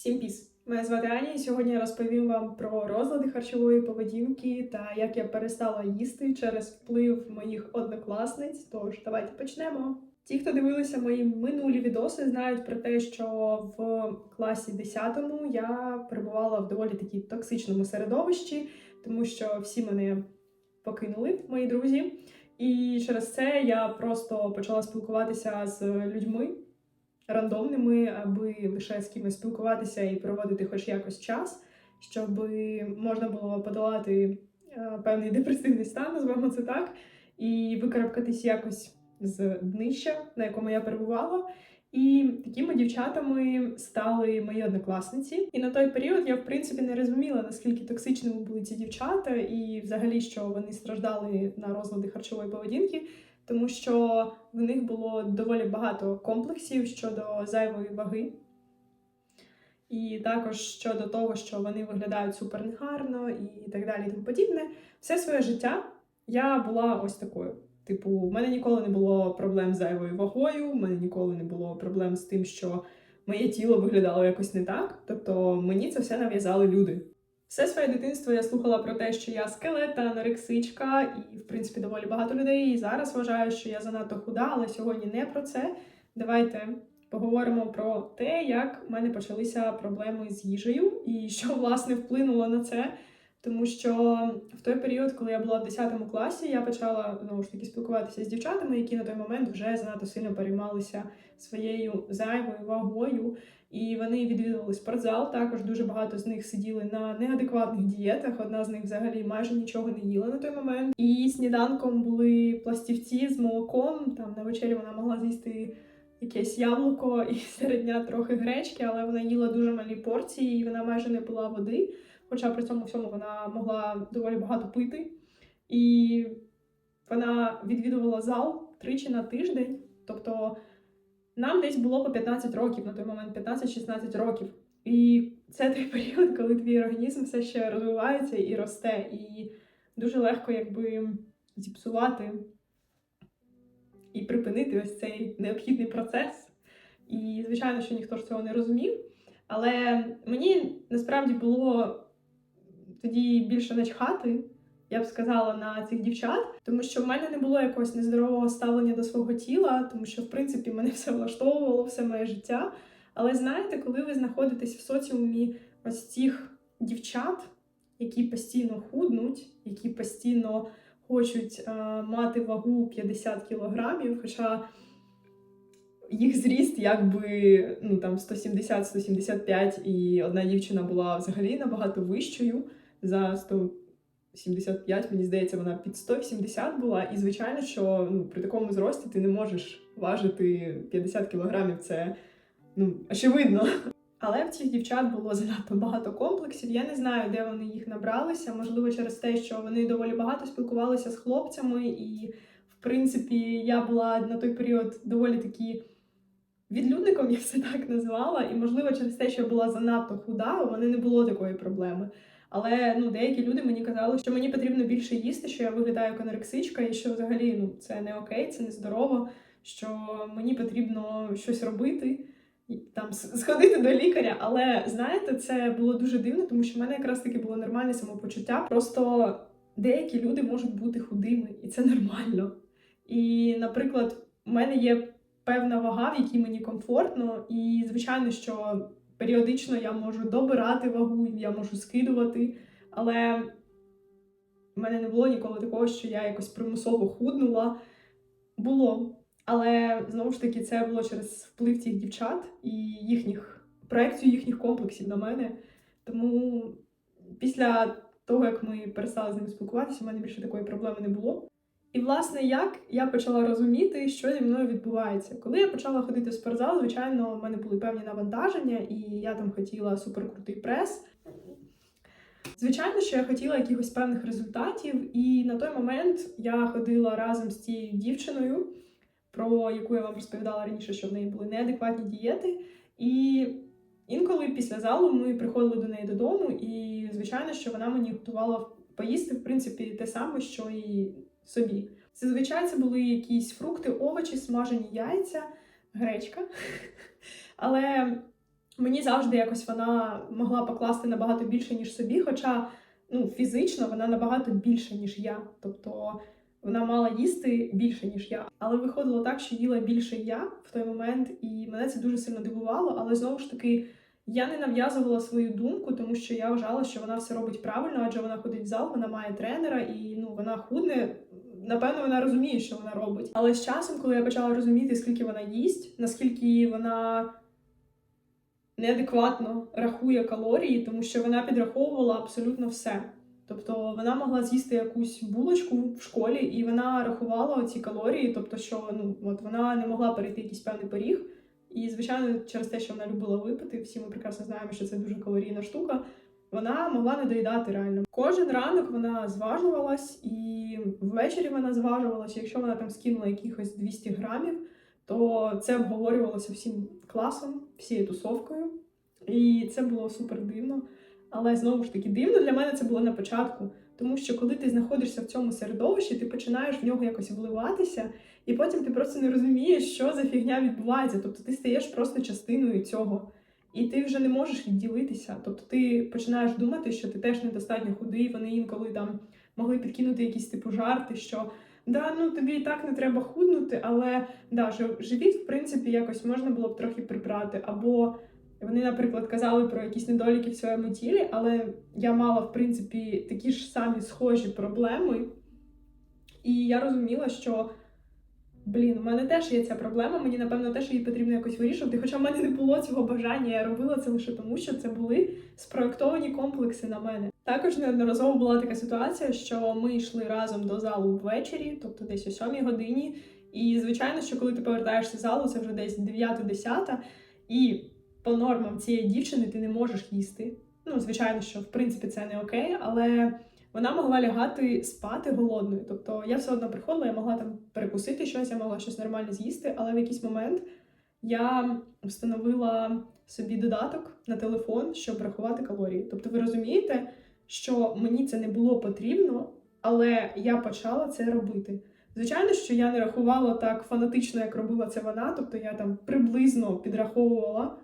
Всім піс! Мене звати Аня, і сьогодні я розповім вам про розлади харчової поведінки та як я перестала їсти через вплив моїх однокласниць. Тож давайте почнемо. Ті, хто дивилися мої минулі відоси, знають про те, що в класі 10 я перебувала в доволі такі токсичному середовищі, тому що всі мене покинули, мої друзі. І через це я просто почала спілкуватися з людьми рандомними, аби лише з кимось спілкуватися і проводити хоч якось час, щоб можна було подолати е, певний депресивний стан, називаємо це так, і викарабкатись якось з днища, на якому я перебувала. І такими дівчатами стали мої однокласниці. І на той період я, в принципі, не розуміла, наскільки токсичними були ці дівчата, і взагалі, що вони страждали на розлади харчової поведінки, тому що в них було доволі багато комплексів щодо зайвої ваги. І також щодо того, що вони виглядають супер негарно і так далі, і тому подібне. Все своє життя я була ось такою. Типу, в мене ніколи не було проблем з зайвою вагою, в мене ніколи не було проблем з тим, що моє тіло виглядало якось не так. Тобто мені це все нав'язали люди. Все своє дитинство я слухала про те, що я скелета, анорексичка, і, в принципі, доволі багато людей і зараз вважаю, що я занадто худа, але сьогодні не про це. Давайте поговоримо про те, як в мене почалися проблеми з їжею і що власне вплинуло на це. Тому що в той період, коли я була в 10 класі, я почала знову ж таки спілкуватися з дівчатами, які на той момент вже занадто сильно переймалися своєю зайвою вагою. І вони відвідували спортзал. Також дуже багато з них сиділи на неадекватних дієтах. Одна з них взагалі майже нічого не їла на той момент. І сніданком були пластівці з молоком. Там на вечері вона могла з'їсти якесь яблуко і серед дня трохи гречки, але вона їла дуже малі порції, і вона майже не пила води. Хоча при цьому всьому вона могла доволі багато пити. І вона відвідувала зал тричі на тиждень. Тобто нам десь було по 15 років на той момент, 15-16 років. І це той період, коли твій організм все ще розвивається і росте. І дуже легко якби зіпсувати і припинити ось цей необхідний процес. І, звичайно, що ніхто ж цього не розумів. Але мені насправді було тоді більше начхати, я б сказала, на цих дівчат, тому що в мене не було якогось нездорового ставлення до свого тіла, тому що, в принципі, мене все влаштовувало, все моє життя. Але знаєте, коли ви знаходитесь в соціумі ось цих дівчат, які постійно худнуть, які постійно хочуть е, мати вагу 50 кілограмів, хоча їх зріст якби ну там 170-175, і одна дівчина була взагалі набагато вищою за 175, мені здається, вона під 170 була. І звичайно, що ну, при такому зрості ти не можеш важити 50 кілограмів. Це ну очевидно. Але в цих дівчат було занадто багато комплексів. Я не знаю, де вони їх набралися. Можливо, через те, що вони доволі багато спілкувалися з хлопцями, і, в принципі, я була на той період доволі такі відлюдником, я все так назвала. І, можливо, через те, що я була занадто худа, у мене не було такої проблеми. Але ну, деякі люди мені казали, що мені потрібно більше їсти, що я виглядаю як анорексичка, і що взагалі ну, це не окей, це не здорово, що мені потрібно щось робити там сходити до лікаря. Але знаєте, це було дуже дивно, тому що в мене якраз таки було нормальне самопочуття. Просто деякі люди можуть бути худими, і це нормально. І, наприклад, у мене є певна вага, в якій мені комфортно, і звичайно, що періодично я можу добирати вагу, я можу скидувати, але в мене не було ніколи такого, що я якось примусово худнула. Було. Але знову ж таки, це було через вплив цих дівчат і їхніх проекцію їхніх комплексів на мене. Тому після того, як ми перестали з ними спілкуватися, в мене більше такої проблеми не було. І, власне, як я почала розуміти, що зі мною відбувається. Коли я почала ходити в спортзал, звичайно, в мене були певні навантаження, і я там хотіла суперкрутий прес. Звичайно, що я хотіла якихось певних результатів, і на той момент я ходила разом з цією дівчиною про яку я вам розповідала раніше, що в неї були неадекватні дієти. І інколи після залу ми приходили до неї додому, і, звичайно, що вона мені готувала поїсти, в принципі, те саме, що і собі. Зазвичай це були якісь фрукти, овочі, смажені яйця, гречка. Але Мені завжди якось вона могла покласти набагато більше, ніж собі, хоча ну, фізично вона набагато більше, ніж я. Тобто вона мала їсти більше, ніж я. Але виходило так, що їла більше я в той момент, і мене це дуже сильно дивувало. Але знову ж таки, я не нав'язувала свою думку, тому що я вважала, що вона все робить правильно, адже вона ходить в зал, вона має тренера, і ну вона худне. Напевно, вона розуміє, що вона робить. Але з часом, коли я почала розуміти, скільки вона їсть, наскільки вона неадекватно рахує калорії, тому що вона підраховувала абсолютно все. Тобто вона могла з'їсти якусь булочку в школі, і вона рахувала ці калорії, тобто, що ну от вона не могла перейти якийсь певний поріг. І, звичайно, через те, що вона любила випити, всі ми прекрасно знаємо, що це дуже калорійна штука. Вона могла не доїдати реально. Кожен ранок вона зважувалась, і ввечері вона зважувалась. Якщо вона там скинула якихось 200 грамів, то це обговорювалося всім класом, всією тусовкою. І це було супер дивно. Але знову ж таки, дивно для мене це було на початку. Тому що коли ти знаходишся в цьому середовищі, ти починаєш в нього якось вливатися, і потім ти просто не розумієш, що за фігня відбувається. Тобто ти стаєш просто частиною цього. І ти вже не можеш відділитися. Тобто ти починаєш думати, що ти теж недостатньо худий. Вони інколи там могли підкинути якісь типу жарти, що да, ну тобі і так не треба худнути, але да, живіт, в принципі, якось можна було б трохи прибрати. Або вони, наприклад, казали про якісь недоліки в своєму тілі, але я мала, в принципі, такі ж самі схожі проблеми. І я розуміла, що блін, у мене теж є ця проблема, мені, напевно, теж її потрібно якось вирішувати. Хоча в мене не було цього бажання, я робила це лише тому, що це були спроектовані комплекси на мене. Також неодноразово була така ситуація, що ми йшли разом до залу ввечері, тобто десь о 7 годині. І, звичайно, що коли ти повертаєшся з залу, це вже десь 9-10, і по нормам цієї дівчини ти не можеш їсти. Ну, звичайно, що в принципі це не окей, але вона могла лягати спати голодною. Тобто я все одно приходила, я могла там перекусити щось, я могла щось нормально з'їсти, але в якийсь момент я встановила собі додаток на телефон, щоб рахувати калорії. Тобто, ви розумієте, що мені це не було потрібно, але я почала це робити. Звичайно, що я не рахувала так фанатично, як робила це вона, тобто я там приблизно підраховувала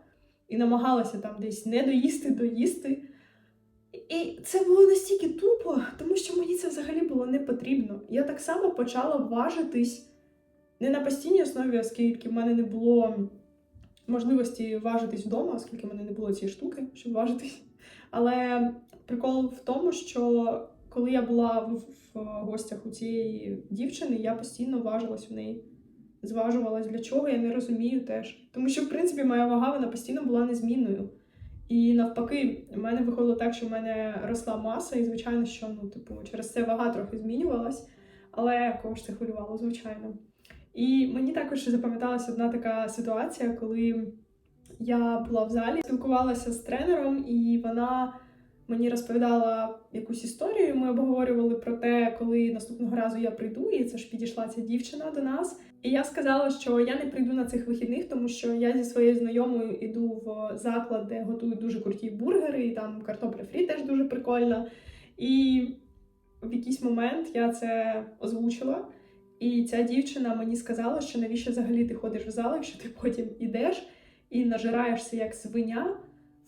і намагалася там десь не доїсти, доїсти. І це було настільки тупо, тому що мені це взагалі було не потрібно. Я так само почала важитись не на постійній основі, оскільки в мене не було можливості важитись вдома, оскільки в мене не було цієї штуки, щоб важитись. Але прикол в тому, що коли я була в, в гостях у цієї дівчини, я постійно важилась в неї. Зважувалась для чого, я не розумію теж. Тому що, в принципі, моя вага вона постійно була незмінною. І навпаки, в мене виходило так, що в мене росла маса, і, звичайно, що ну, типу, через це вага трохи змінювалась, але кого це хвилювало, звичайно. І мені також запам'яталася одна така ситуація, коли я була в залі, спілкувалася з тренером, і вона мені розповідала якусь історію. Ми обговорювали про те, коли наступного разу я прийду, і це ж підійшла ця дівчина до нас. І я сказала, що я не прийду на цих вихідних, тому що я зі своєю знайомою іду в заклад, де готують дуже круті бургери, і там картопля фрі теж дуже прикольна. І в якийсь момент я це озвучила. І ця дівчина мені сказала, що навіщо взагалі ти ходиш в зал, якщо ти потім ідеш і нажираєшся як свиня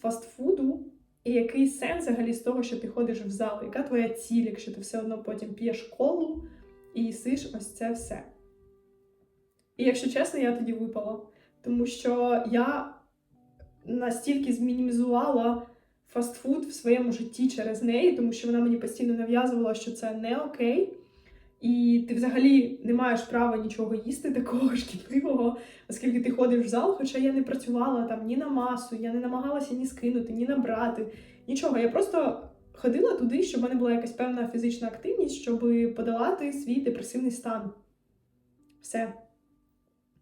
фастфуду. І який сенс взагалі з того, що ти ходиш в зал? Яка твоя ціль, якщо ти все одно потім п'єш колу і їсиш ось це все? І якщо чесно, я тоді випала. Тому що я настільки змінімізувала фастфуд в своєму житті через неї, тому що вона мені постійно нав'язувала, що це не окей. І ти взагалі не маєш права нічого їсти такого шкідливого, оскільки ти ходиш в зал, хоча я не працювала там ні на масу, я не намагалася ні скинути, ні набрати, нічого. Я просто ходила туди, щоб в мене була якась певна фізична активність, щоб подолати свій депресивний стан. Все.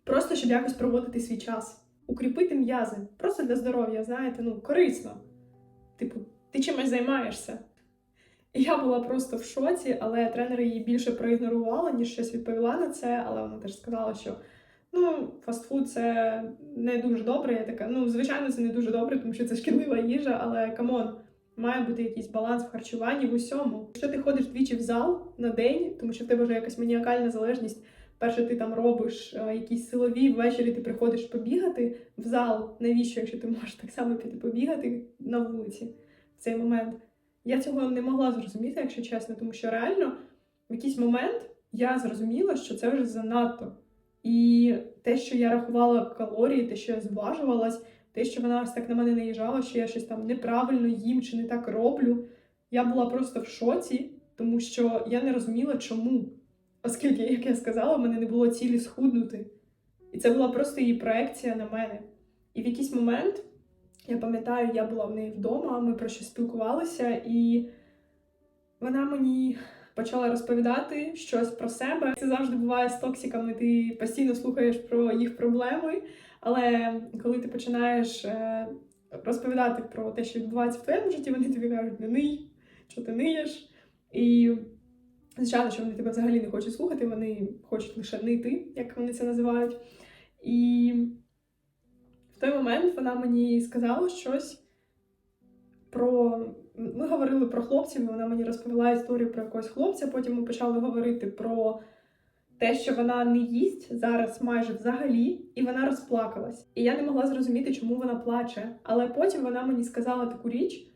Просто щоб якось проводити свій час, укріпити м'язи. Просто для здоров'я, знаєте, ну, корисно. Типу, ти чимось займаєшся. Я була просто в шоці, але тренер її більше проігнорувала, ніж щось відповіла на це. Але вона теж сказала, що ну, фастфуд це не дуже добре. Я така, ну, звичайно, це не дуже добре, тому що це шкідлива їжа, але камон, має бути якийсь баланс в харчуванні в усьому. Якщо ти ходиш двічі в зал на день, тому що в тебе вже якась маніакальна залежність перше ти там робиш е, якісь силові, ввечері ти приходиш побігати в зал. Навіщо, якщо ти можеш так само піти побігати на вулиці в цей момент? Я цього не могла зрозуміти, якщо чесно, тому що реально в якийсь момент я зрозуміла, що це вже занадто. І те, що я рахувала калорії, те, що я зважувалась, те, що вона ось так на мене наїжджала, що я щось там неправильно їм чи не так роблю, я була просто в шоці, тому що я не розуміла, чому. Оскільки, як я сказала, в мене не було цілі схуднути. І це була просто її проекція на мене. І в якийсь момент, я пам'ятаю, я була в неї вдома, ми про щось спілкувалися, і вона мені почала розповідати щось про себе. Це завжди буває з токсиками. Ти постійно слухаєш про їх проблеми. Але коли ти починаєш е, розповідати про те, що відбувається в твоєму житті, вони тобі кажуть, не ний, що ти ниєш. І звичайно, що вони тебе взагалі не хочуть слухати, вони хочуть лише нити, як вони це називають. І в той момент вона мені сказала щось про. Ми говорили про хлопців, вона мені розповіла історію про якогось хлопця. Потім ми почали говорити про те, що вона не їсть зараз майже взагалі, і вона розплакалась. І я не могла зрозуміти, чому вона плаче. Але потім вона мені сказала таку річ,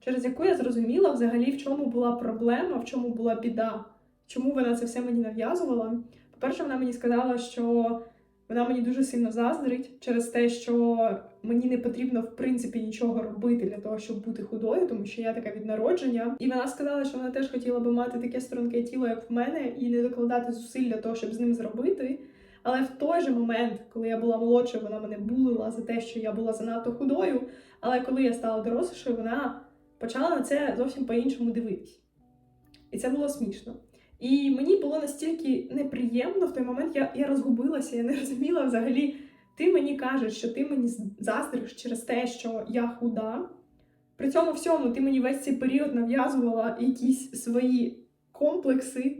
через яку я зрозуміла взагалі, в чому була проблема, в чому була біда, чому вона це все мені нав'язувала. По-перше, вона мені сказала, що вона мені дуже сильно заздрить через те, що мені не потрібно в принципі нічого робити для того, щоб бути худою, тому що я така від народження. І вона сказала, що вона теж хотіла би мати таке струнке тіло, як в мене, і не докладати зусиль для того, щоб з ним зробити. Але в той же момент, коли я була молодшою, вона мене булила за те, що я була занадто худою. Але коли я стала дорослішою, вона почала на це зовсім по-іншому дивитись. І це було смішно. І мені було настільки неприємно в той момент, я я розгубилася, я не розуміла взагалі. Ти мені кажеш, що ти мені заздриш через те, що я худа. При цьому всьому ти мені весь цей період нав'язувала якісь свої комплекси,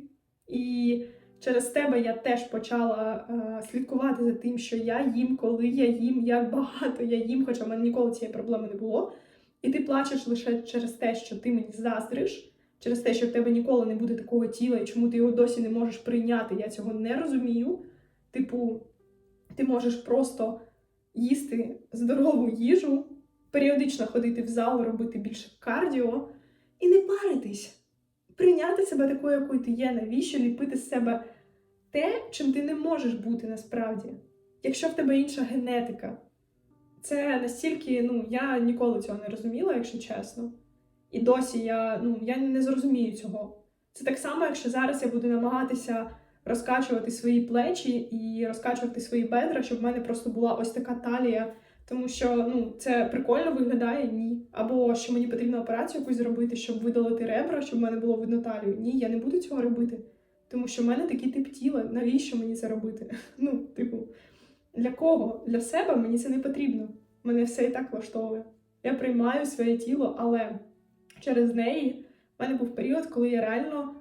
і через тебе я теж почала е, слідкувати за тим, що я їм, коли я їм, як багато я їм, хоча в мене ніколи цієї проблеми не було. І ти плачеш лише через те, що ти мені заздриш через те, що в тебе ніколи не буде такого тіла, і чому ти його досі не можеш прийняти, я цього не розумію. Типу, ти можеш просто їсти здорову їжу, періодично ходити в зал, робити більше кардіо і не паритись. Прийняти себе такою, якою ти є, навіщо ліпити з себе те, чим ти не можеш бути насправді, якщо в тебе інша генетика. Це настільки, ну, я ніколи цього не розуміла, якщо чесно. І досі я ну, я не зрозумію цього. Це так само, якщо зараз я буду намагатися розкачувати свої плечі і розкачувати свої бедра, щоб в мене просто була ось така талія. Тому що ну, це прикольно виглядає, ні. Або що мені потрібно операцію якусь зробити, щоб видалити ребра, щоб в мене було видно талію. Ні, я не буду цього робити. Тому що в мене такий тип тіла. Навіщо мені це робити? Ну, типу, для кого? Для себе мені це не потрібно. Мене все і так влаштовує. Я приймаю своє тіло, але через неї в мене був період, коли я реально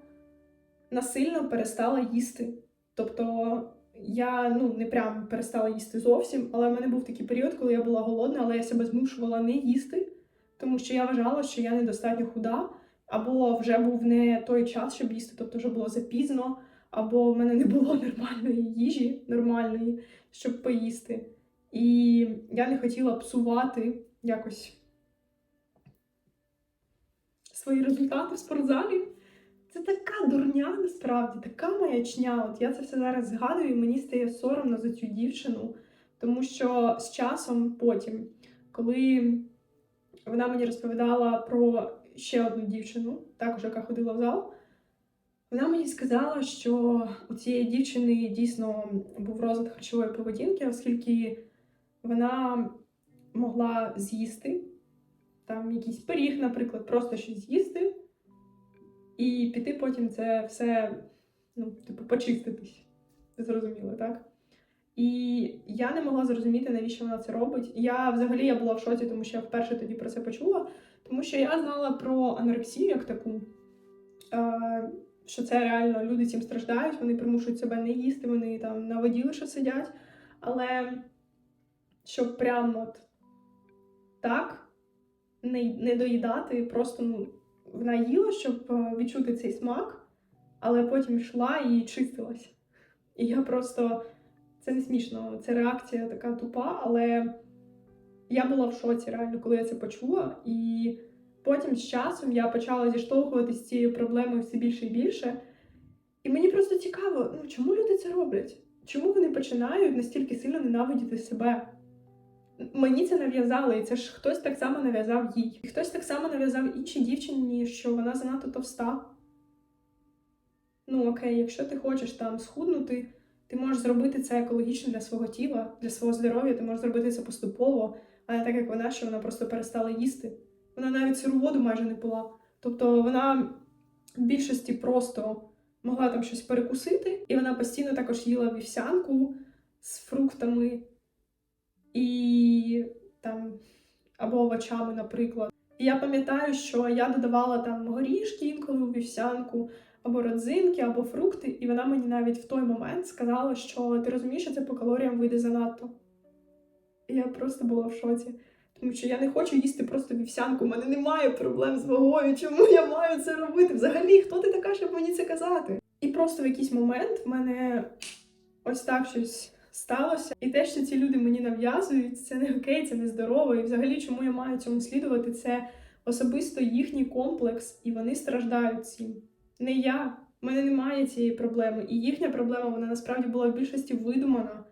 насильно перестала їсти. Тобто я ну, не прям перестала їсти зовсім, але в мене був такий період, коли я була голодна, але я себе змушувала не їсти, тому що я вважала, що я недостатньо худа, або вже був не той час, щоб їсти, тобто вже було запізно, або в мене не було нормальної їжі, нормальної, щоб поїсти. І я не хотіла псувати якось свої результати в спортзалі. Це така дурня, насправді, така маячня. От я це все зараз згадую, і мені стає соромно за цю дівчину, тому що з часом потім, коли вона мені розповідала про ще одну дівчину, також яка ходила в зал, вона мені сказала, що у цієї дівчини дійсно був розлад харчової поведінки, оскільки вона могла з'їсти там якийсь пиріг, наприклад, просто щось з'їсти, і піти потім це все, ну, типу, почиститись. Зрозуміло, так? І я не могла зрозуміти, навіщо вона це робить. Я взагалі я була в шоці, тому що я вперше тоді про це почула. Тому що я знала про анорексію як таку, що це реально люди цим страждають, вони примушують себе не їсти, вони там на воді лише сидять. Але щоб прямо от так не не доїдати, просто ну, вона їла, щоб е, відчути цей смак, але потім йшла і чистилась. І я просто це не смішно, це реакція така тупа, але я була в шоці реально, коли я це почула. І потім з часом я почала зіштовхуватися з цією проблемою все більше і більше. І мені просто цікаво, ну чому люди це роблять? Чому вони починають настільки сильно ненавидіти себе? Мені це нав'язали, і це ж хтось так само нав'язав їй. І хтось так само нав'язав іншій дівчині, що вона занадто товста. Ну окей, якщо ти хочеш там схуднути, ти можеш зробити це екологічно для свого тіла, для свого здоров'я, ти можеш зробити це поступово, а не так як вона, що вона просто перестала їсти. Вона навіть сиру воду майже не пила. Тобто вона в більшості просто могла там щось перекусити, і вона постійно також їла вівсянку з фруктами і там або овочами, наприклад. І я пам'ятаю, що я додавала там горішки інколи у вівсянку, або родзинки, або фрукти, і вона мені навіть в той момент сказала, що ти розумієш, що це по калоріям вийде занадто. І я просто була в шоці. Тому що я не хочу їсти просто вівсянку, у мене немає проблем з вагою. Чому я маю це робити? Взагалі, хто ти така, щоб мені це казати? І просто в якийсь момент в мене ось так щось сталося. І те, що ці люди мені нав'язують, це не окей, це не здорово. І взагалі, чому я маю цьому слідувати, це особисто їхній комплекс, і вони страждають цим. Не я. У мене немає цієї проблеми. І їхня проблема, вона насправді була в більшості видумана.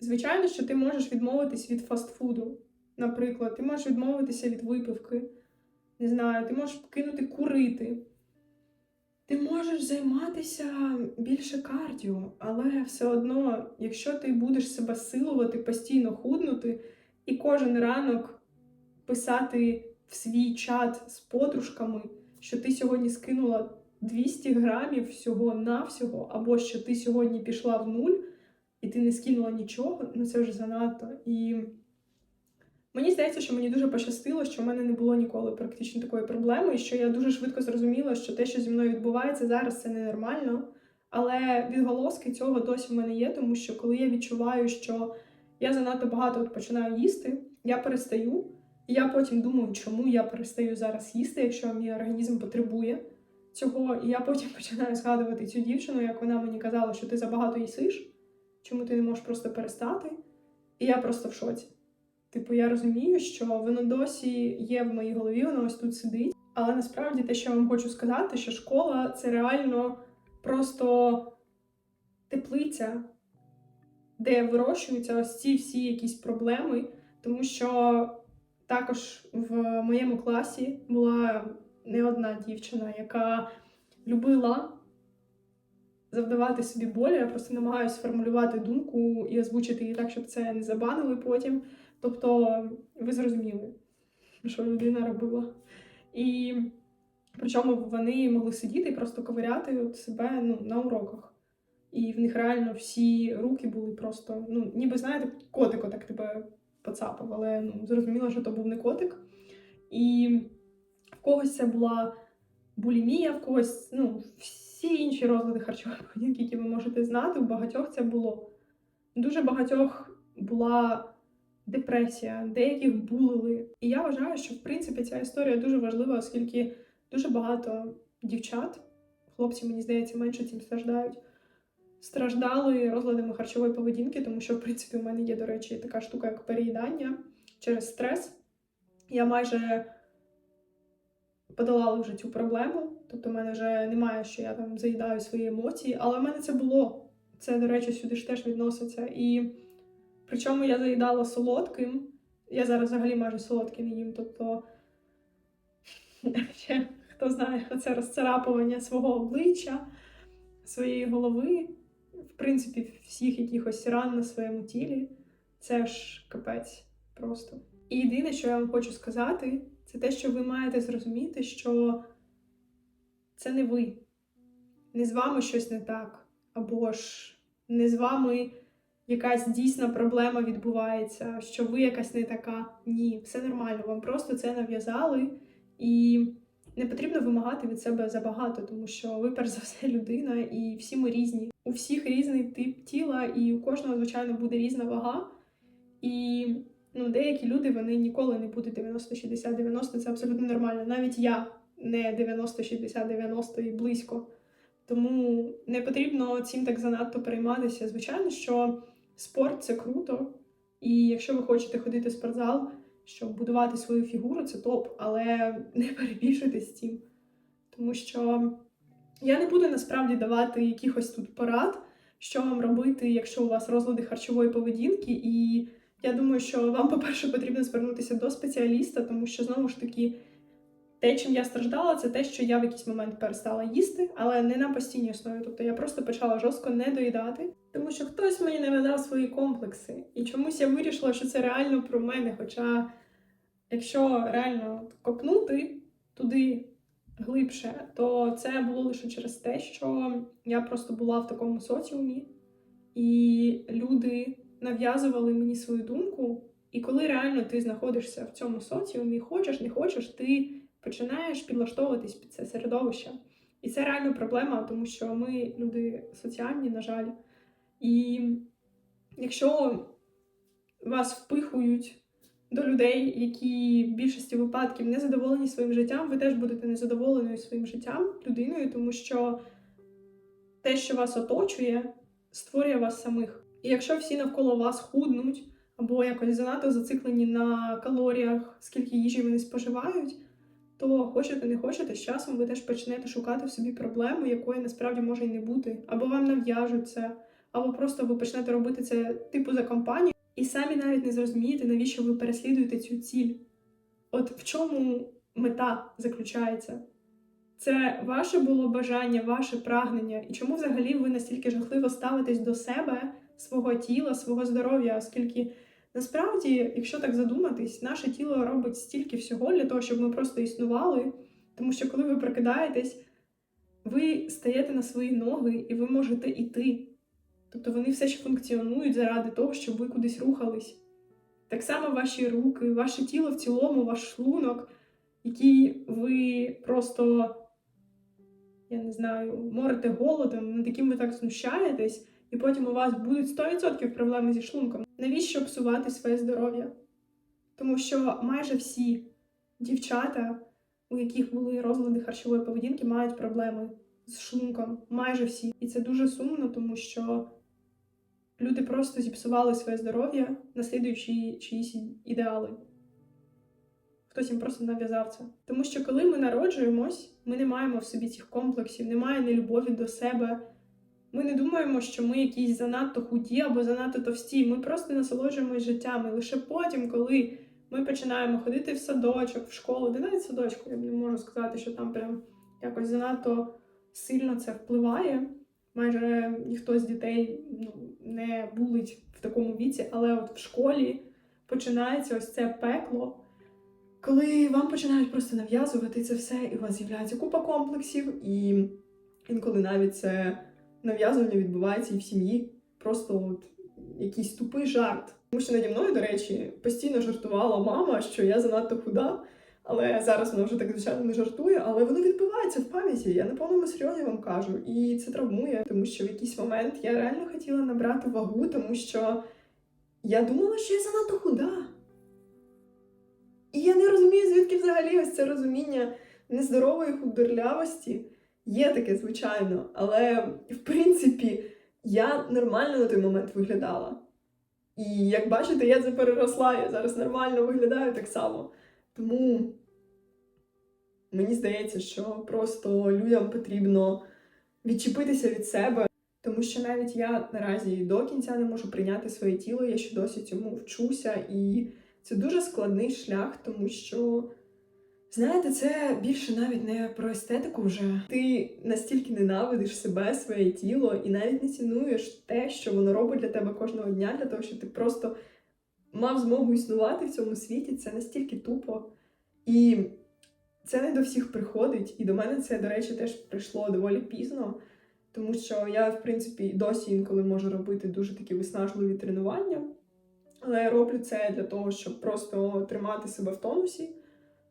Звичайно, що ти можеш відмовитись від фастфуду. Наприклад, ти можеш відмовитися від випивки. Не знаю, ти можеш кинути курити. Ти можеш займатися більше кардіо, але все одно, якщо ти будеш себе силувати, постійно худнути, і кожен ранок писати в свій чат з подружками, що ти сьогодні скинула 200 грамів всього-навсього, або що ти сьогодні пішла в нуль, і ти не скинула нічого, ну це вже занадто. І мені здається, що мені дуже пощастило, що в мене не було ніколи практично такої проблеми, і що я дуже швидко зрозуміла, що те, що зі мною відбувається зараз, це ненормально. Але відголоски цього досі в мене є, тому що коли я відчуваю, що я занадто багато от починаю їсти, я перестаю. І я потім думаю, чому я перестаю зараз їсти, якщо мій організм потребує цього. І я потім починаю згадувати цю дівчину, як вона мені казала, що ти забагато їсиш, чому ти не можеш просто перестати. І я просто в шоці. Типу, я розумію, що воно досі є в моїй голові, воно ось тут сидить. Але насправді те, що я вам хочу сказати, що школа це реально просто теплиця, де вирощуються ось ці всі якісь проблеми, тому що також в моєму класі була не одна дівчина, яка любила завдавати собі болі. Я просто намагаюся сформулювати думку і озвучити її так, щоб це не забанили потім. Тобто, ви зрозуміли, що людина робила. І причому вони могли сидіти і просто ковиряти от себе ну, на уроках. І в них реально всі руки були просто, ну, ніби, знаєте, котико так тебе поцапав, але ну, зрозуміло, що то був не котик. І в когось це була булімія, в когось, ну, всі інші розлади харчової поведінки, які ви можете знати, у багатьох це було. Дуже багатьох була депресія, деяких булили. І я вважаю, що в принципі ця історія дуже важлива, оскільки дуже багато дівчат, хлопці, мені здається, менше цим страждають. Страждали розладами харчової поведінки, тому що, в принципі, у мене є, до речі, така штука, як переїдання через стрес. Я майже подолала вже цю проблему, тобто в мене вже немає, що я там заїдаю свої емоції, але в мене це було. Це, до речі, сюди ж теж відноситься. І причому я заїдала солодким. Я зараз взагалі майже солодкий не їм. Тобто, хто знає, це розцарапування свого обличчя, своєї голови, в принципі, всіх якихось ран на своєму тілі. Це ж капець просто. І єдине, що я вам хочу сказати, це те, що ви маєте зрозуміти, що це не ви. Не з вами щось не так, або ж не з вами якась дійсна проблема відбувається, що ви якась не така. Ні, все нормально. Вам просто це нав'язали, і не потрібно вимагати від себе забагато, тому що ви, перш за все, людина, і всі ми різні. У всіх різний тип тіла, і у кожного, звичайно, буде різна вага. І ну, деякі люди вони ніколи не будуть 90-60-90, це абсолютно нормально. Навіть я не 90-60-90 і близько. Тому не потрібно цим так занадто перейматися. Звичайно, що спорт це круто, і якщо ви хочете ходити в спортзал, щоб будувати свою фігуру, це топ, але не перебільшуйте цим. Тому що я не буду насправді давати якихось тут порад, що вам робити, якщо у вас розлади харчової поведінки. І я думаю, що вам, по-перше, потрібно звернутися до спеціаліста, тому що знову ж таки. Те, чим я страждала, це те, що я в якийсь момент перестала їсти, але не на постійній основі. Тобто я просто почала жорстко не доїдати, тому що хтось мені нав'язав свої комплекси. І чомусь я вирішила, що це реально про мене. Хоча, якщо реально копнути туди глибше, то це було лише через те, що я просто була в такому соціумі, і люди нав'язували мені свою думку. І коли реально ти знаходишся в цьому соціумі, хочеш, не хочеш, ти починаєш підлаштовуватись під це середовище. І це реально проблема, тому що ми люди соціальні, на жаль. І якщо вас впихують до людей, які в більшості випадків не задоволені своїм життям, ви теж будете незадоволеною своїм життям людиною, тому що те, що вас оточує, створює вас самих. І якщо всі навколо вас худнуть або якось занадто зациклені на калоріях, скільки їжі вони споживають, то хочете, не хочете, з часом ви теж почнете шукати в собі проблему, якої насправді може й не бути, або вам нав'яжуть це, або просто ви почнете робити це типу за компанію, і самі навіть не зрозумієте, навіщо ви переслідуєте цю ціль. От в чому мета заключається? Це ваше було бажання, ваше прагнення, і чому взагалі ви настільки жахливо ставитесь до себе, свого тіла, свого здоров'я, оскільки. Насправді, якщо так задуматись, наше тіло робить стільки всього для того, щоб ми просто існували. Тому що коли ви прокидаєтесь, ви стаєте на свої ноги і ви можете йти. Тобто вони все ще функціонують заради того, щоб ви кудись рухались. Так само ваші руки, ваше тіло в цілому, ваш шлунок, який ви просто, я не знаю, морите голодом, над яким ви так знущаєтесь, і потім у вас будуть 100% проблеми зі шлунком. Навіщо псувати своє здоров'я? Тому що майже всі дівчата, у яких були розлади харчової поведінки, мають проблеми з шлунком. Майже всі. І це дуже сумно, тому що люди просто зіпсували своє здоров'я, наслідуючи чиїсь ідеали. Хтось їм просто нав'язав це. Тому що коли ми народжуємось, ми не маємо в собі цих комплексів, немає нелюбові до себе. Ми не думаємо, що ми якісь занадто худі або занадто товсті. Ми просто насолоджуємось життям. І лише потім, коли ми починаємо ходити в садочок, в школу, де навіть в садочку, я не можу сказати, що там прям якось занадто сильно це впливає. Майже ніхто з дітей ну, не булить в такому віці, але от в школі починається ось це пекло, коли вам починають просто нав'язувати це все, і у вас з'являється купа комплексів, і інколи навіть це нав'язування відбувається і в сім'ї. Просто от якийсь тупий жарт. Тому що наді мною, до речі, постійно жартувала мама, що я занадто худа. Але зараз вона вже так звичайно не жартує, але воно відбувається в пам'яті. Я на повному серйозі вам кажу. І це травмує, тому що в якийсь момент я реально хотіла набрати вагу, тому що я думала, що я занадто худа. І я не розумію, звідки взагалі ось це розуміння нездорової худорлявості. Є таке, звичайно, але в принципі я нормально на той момент виглядала. І як бачите, я це переросла, я зараз нормально виглядаю так само. Тому мені здається, що просто людям потрібно відчепитися від себе, тому що навіть я наразі до кінця не можу прийняти своє тіло, я ще досі цьому вчуся, і це дуже складний шлях, тому що. Знаєте, це більше навіть не про естетику вже. Ти настільки ненавидиш себе, своє тіло, і навіть не цінуєш те, що воно робить для тебе кожного дня, для того, щоб ти просто мав змогу існувати в цьому світі. Це настільки тупо. І це не до всіх приходить. І до мене це, до речі, теж прийшло доволі пізно, тому що я, в принципі, досі інколи можу робити дуже такі виснажливі тренування. Але я роблю це для того, щоб просто тримати себе в тонусі.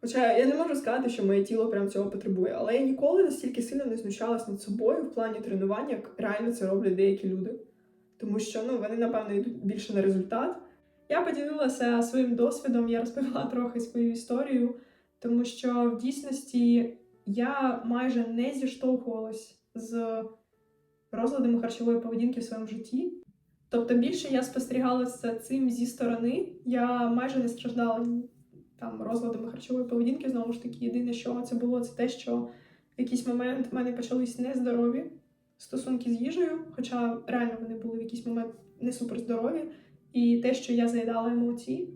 Хоча я не можу сказати, що моє тіло прям цього потребує, але я ніколи настільки сильно не знущалась над собою в плані тренувань, як реально це роблять деякі люди. Тому що ну, вони, напевно, йдуть більше на результат. Я поділилася своїм досвідом, я розповіла трохи свою історію, тому що в дійсності я майже не зіштовхувалась з розладами харчової поведінки в своєму житті. Тобто більше я спостерігала за цим зі сторони. Я майже не страждала там розладами харчової поведінки. Знову ж таки, єдине, що це було, це те, що в якийсь момент в мене почались нездорові стосунки з їжею, хоча реально вони були в якийсь момент не суперздорові, і те, що я заїдала емоції.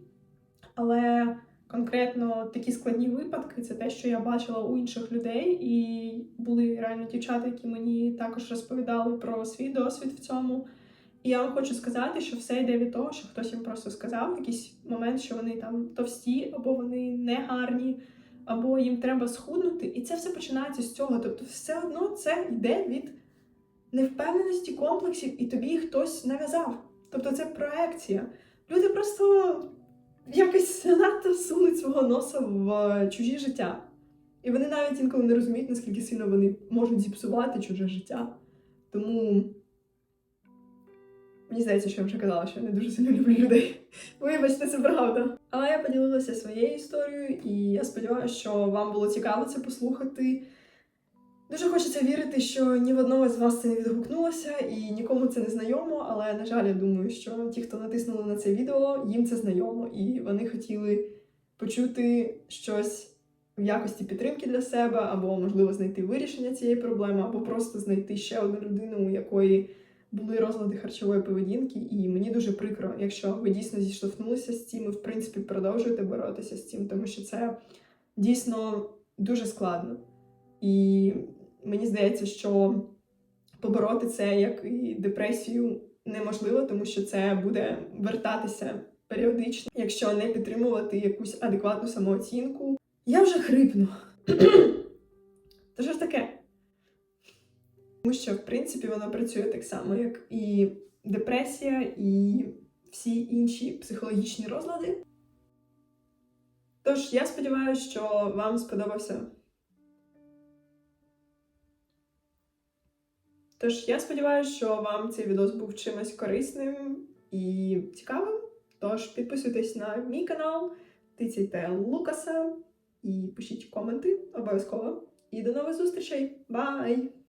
Але конкретно такі складні випадки це те, що я бачила у інших людей, і були реально дівчата, які мені також розповідали про свій досвід в цьому. І я вам хочу сказати, що все йде від того, що хтось їм просто сказав в якийсь момент, що вони там товсті, або вони не гарні, або їм треба схуднути. І це все починається з цього. Тобто, все одно це йде від невпевненості комплексів, і тобі хтось нав'язав. Тобто це проекція. Люди просто якось занадто всунуть свого носа в е, чужі життя. І вони навіть інколи не розуміють, наскільки сильно вони можуть зіпсувати чуже життя. Тому мені здається, що я вже казала, що я не дуже сильно люблю людей. Вибачте, це правда. Але я поділилася своєю історією, і я сподіваюся, що вам було цікаво це послухати. Дуже хочеться вірити, що ні в одного з вас це не відгукнулося і нікому це не знайомо. Але на жаль, я думаю, що ті, хто натиснули на це відео, їм це знайомо, і вони хотіли почути щось в якості підтримки для себе, або можливо знайти вирішення цієї проблеми, або просто знайти ще одну людину, у якої були розлади харчової поведінки. І мені дуже прикро, якщо ви дійсно зіштовхнулися з цим і в принципі продовжуєте боротися з цим, тому що це дійсно дуже складно. І мені здається, що побороти це як і депресію неможливо, тому що це буде вертатися періодично, якщо не підтримувати якусь адекватну самооцінку. Я вже хрипну. Що ж таке? Тому що, в принципі, воно працює так само, як і депресія, і всі інші психологічні розлади. Тож, я сподіваюся, що вам сподобався Тож я сподіваюся, що вам цей відос був чимось корисним і цікавим. Тож підписуйтесь на мій канал, тицяйте Лукаса і пишіть коменти обов'язково. І до нових зустрічей! Бай!